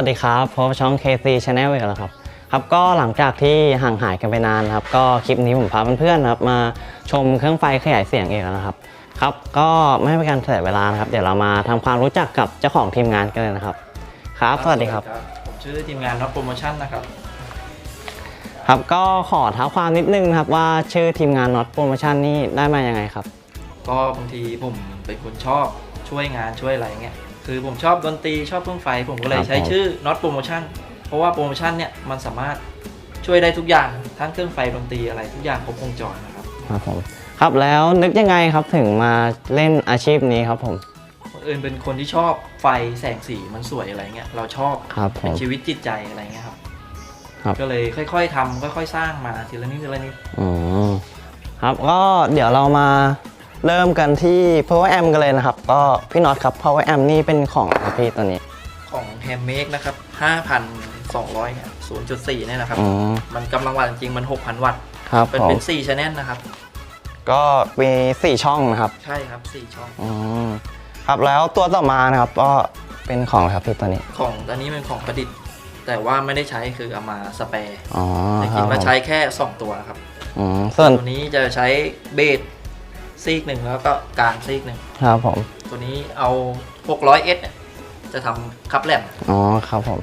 สวัสดีครับพบกับช่อง KC Channel อีกแล้วครับครับก็หลังจากที่ห่างหายกันไปนานนะครับ ก็คลิปนี้ผมพาเพื่อนๆนะครับมาชมเครื่องไฟขยายเสียงอีกแล้วนะครับครับก็ไม่ให้เป็นการเสียเวลานะครับ เดี๋ยวเรามาทำความรู้จักกับเจ้าของทีมงานกันเลยนะครับ ครับ สวัสดีครับผมชื่อทีมงานน็อตโปรโมชั่นนะครับครับก็ขอเท้าความนิดนึงนะครับว่าชื่อทีมงาน Not Promotion นี่ได้มายังไงครับ ก็บางทีผมเป็นคนชอบช่วยงานช่วยอะไรเงี้ย คือผมชอบดนตรีชอบเครื่องไฟ ผมก็เลคยรับใช้ผมชื่อ Not Promotion เพราะว่าโปรโมชั่นเนี่ยมันสามารถช่วยได้ทุกอย่างทั้งเครื่องไฟดนตรีอะไรทุกอย่างครบวงจรนะครับครับผมครับแล้วนึกยังไงครับถึงมาเล่นอาชีพนี้ครับผมบังเอิญเป็นคนที่ชอบไฟแสงสีมันสวยอะไรเงี้ยเราชอบครับผเป็นมชีวิตจิตใจอะไรเงี้ยครับครับก็เลยค่อย ๆทำค่อย ๆ สร้างมาทีละนิดทีละนิดอืมครับก็เดี๋ยวเรามา เริ่มกันที่ Power Amp กันเลยนะครับ ก็พี่น็อตครับ Power Amp นี่เป็นของอะไรพี่ตัวนี้ ของ Handmade นะครับ 5,200เนี่ย0.4เนี่ยนะครับ อืม มันกำลังวัตต์จริงๆมัน 6,000 วัตต์ครับเป็นผมเป็น4ชแนลนะครับ ก็มี 4 ช่องนะครับใช่ครับ4ช่อง อืมครับแล้วตัวต่อมานะครับก็เป็นของอะไรครับพี่ตัวนี้ของอันนี้เป็นของประดิษฐ์ แต่ว่าไม่ได้ใช้คือเอามาสเปรย์อ๋อแต่คจริรับงผแล้วมใช้แค่ 2 ตัวครับ อืมส่วนตัวนี้จะใช้เบส ซีกหนึ่งแล้วก็กลางซีกหนึ่งครับผม ตัวนี้เอา 600S เนี่ยจะทำคับแหลมอ๋อครับผม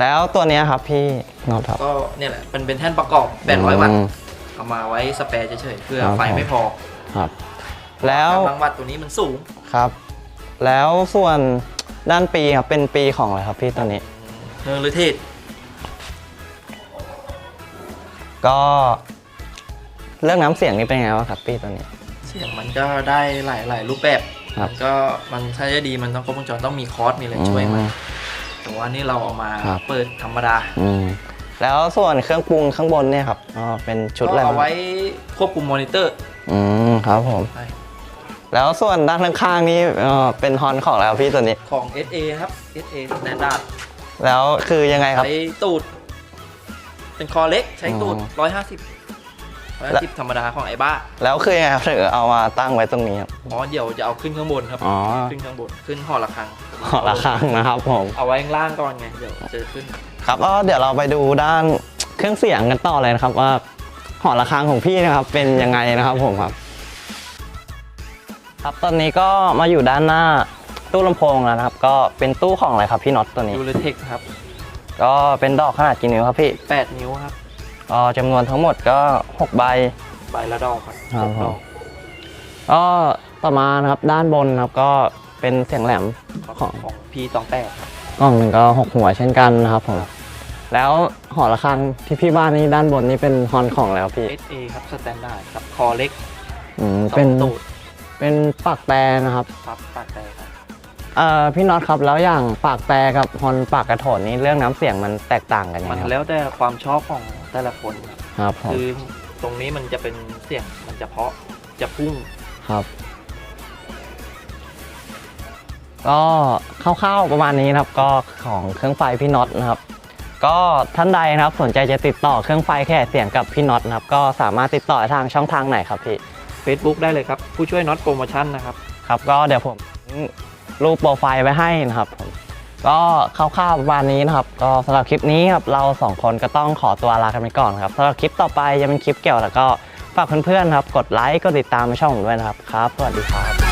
แล้วตัวเนี้ยครับพี่น็อตครับก็เนี่ยแหละเป็นเป็นแท่นประกอบ 800 วัตต์ม เอามาไว้สเปรย์เฉยๆเพื่อครับไฟไม่พอครับ แล้วกำลังวัตต์ตัวนี้มันสูงครับ แล้วส่วนด้านปีครับเป็นปีของอะไรครับพี่ตัวนี้ เนอร์หรือเทศก็เรื่องน้ำเสียงนี่เป็นไงบ้างครับพี่ตัวนี้เสียงมันก็ได้หลายหลายรูปแบบครับมันก็มันถ้าจะดีมันต้องครบวงจรต้องมีคอร์สมีอะไรช่วยมันอืมแต่ว่านี่เราเอามาครับ เปิดธรรมดาอืมแล้วส่วนเครื่องปรุงข้างบนเนี่ยครับอ๋อเป็นชุดอะไรก็เอาบ้างไว้ควบคุมมอนิเตอร์อืมครับผม ใช่แล้วส่วนด้านข้างๆนี่เอ่อเป็นฮอนของอะไรครับพี่ตัวนี้ ของ SA ครับ SA Standard แล้วคือยังไงครับ ใช้ตูด เป็นคอเล็กใช้ตูด อ๋150 150ธรรมดาของไอ้บ้า แล้วคือยังไงครับถึงเอามาตั้งไว้ตรงนี้ครับ อ๋อเดี๋ยวจะเอาขึ้นข้างบนครับ อ๋อ ขึ้นข้างบน ขึ้นหอระฆังหอละครั้งนะครับผม เอาไว้ข้างล่างก่อนไง เดี๋ยวจะขึ้น ครับก็เดี๋ยวเราไปดูด้านเครื่องเสียงกันต่อเลยนะครับว่าหอระฆังของพี่นะครับ เป็นยังไงนะครับผมครับ ครับตอนนี้ก็มาอยู่ด้านหน้าตู้ลำโพงแล้วนะครับ ก็เป็นตู้ของอะไรครับพี่น็อตตัวนี้ดูเลเทคครับ ก็เป็นดอกขนาดกี่นิ้วครับพี่ 8 นิ้วครับ ก็จำนวนทั้งหมดก็6ใบใบละดอกครับครับหกดอกก็ต่อมานะครับด้านบนนะครับก็เป็นเสียงแหลมของของ P28 ครับกล่องหนึ่งก็หกหัวเช่นกันนะครับผมแล้วหอระฆังที่พี่บ้านนี่ด้านบนนี่เป็นฮอนของแล้วพี่ SA ครับสแตนดาร์ดครับคอเล็กอืมสอเป็นงตูดเป็นปากแต่นะครับครับปากแตกครับเอ่อพี่น็อตครับแล้วอย่างปากแต่กับฮอนปากกระโถนนี่เรื่องน้ำเสียงมันแตกต่างกันยังมันไงครับแล้วแต่ความชอบของ แต่ละคนครับครับผมคือตรงนี้มันจะเป็นเสียงมันจะเพาะจะพุ่งครับ ก็คร่าวๆประมาณนี้นะครับ ก็ของเครื่องไฟพี่น็อตนะครับ ก็ท่านใดนะครับสนใจจะติดต่อเครื่องไฟแค่เสียงกับพี่น็อตนะครับ ก็สามารถติดต่อทางช่องทางไหนครับพี่ Facebook ได้เลยครับ ผู้ช่วยน็อตโปรโมชั่นนะครับ ครับ ก็เดี๋ยวผมทิ้งรูปโปรไฟล์ไว้ให้นะครับผม ก็คร่าวๆประมาณนี้นะครับ ก็สำหรับคลิปนี้ครับเราสองคนก็ต้องขอตัวลากันไปก่อนครับสำหรับคลิปต่อไปจะเป็นคลิปเกี่ยวแล้วก็ฝากเพื่อนๆครับ กดไลค์กดติดตามช่องผมด้วยนะครับครับสวัสดีครับ